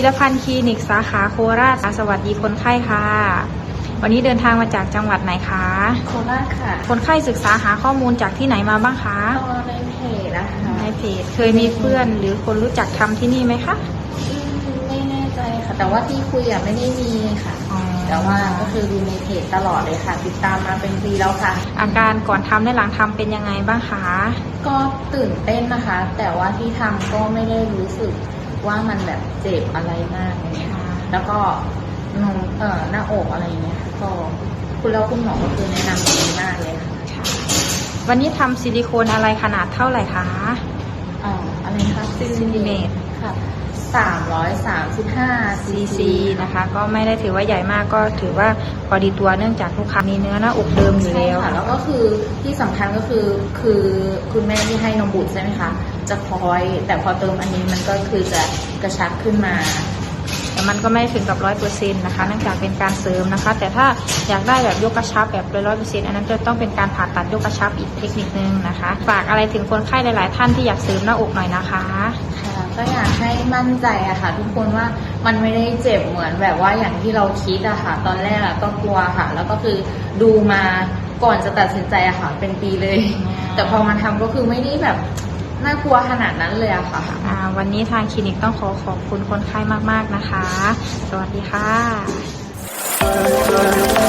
วีรพันธ์คลินิกสาขาโคราชสวัสดีคนไข้ค่ะ วันนี้เดินทางมาจากจังหวัดไหนคะ โคราชค่ะคนไข้ศึกษาหาข้อมูลจากที่ไหนมาบ้างคะก็ในเพจนะคะในเพจเคยมีเพื่อนหรือคนรู้จักทำที่นี่ไหมคะอืมไม่แน่ใจค่ะ แต่ว่าที่คุยอะไม่ได้มีค่ะแต่ว่าก็คือดูในเพจตลอดเลยค่ะ ติดตามมาเป็นปีแล้วค่ะ อาการก่อนทำและหลังทำเป็นยังไงบ้างคะ ก็ตื่นเต้นนะคะ แต่ว่าที่ทำก็ไม่ได้รู้สึก ว่ามันแบบเจ็บอะไรมากอย่างเงี้ยค่ะแล้วก็นมเอ่อหน้าอกอะไรเงี้ยก็คุณแล้วคุณหมอก็คือแนะนำดีมากเลยค่ะค่ะวันนี้ทำซิลิโคนอะไรขนาดเท่าไหร่คะ อ่าอะไรนะคะซิลิเมตร ค่ะสามร้อยสามสิบห้าซีซีซี นะคะ ก็ไม่ได้ถือว่าใหญ่มากก็ถือว่าพอดีตัวเนื่องจากลูกค้ามีเนื้อหน้าอกเดิมอยู่ใช่แล้วค่ะแล้วก็คือที่สำคัญก็คือคือคุณแม่ที่ให้นมบุตรใช่ไหมคะจะคอย แต่พอเติมอันนี้มันก็คือจะกระชับขึ้นมาแต่มันก็ไม่ถึงกับร้อยเปอร์เซ็นต์นะคะเนื่องจากเป็นการเสริมนะคะ แต่ถ้าอยากได้แบบยกกระชับแบบร้อยเปอร์เซ็นต์อันนั้นจะต้องเป็นการผ่าตัดยกกระชับอีกเทคนิคนึงนะคะ ฝากอะไรถึงคนไข้หลาย ๆ ท่านที่อยากเสริมหน้าอกหน่อยนะคะค่ะ ก็อยากให้มั่นใจอะค่ะ ทุกคนว่ามันไม่ได้เจ็บเหมือนแบบว่าอย่างที่เราคิดอะค่ะ ตอนแรกอะก็กลัวค่ะ แล้วก็คือดูมาก่อนจะตัดสินใจอะค่ะเป็นปีเลย แต่พอมาทำก็คือไม่ได้แบบน่ากลัวขนาดนั้นเลยอะค่ะ อ่า วันนี้ทางคลินิกต้องขอขอบคุณคนไข้มากๆนะคะ สวัสดีค่ะ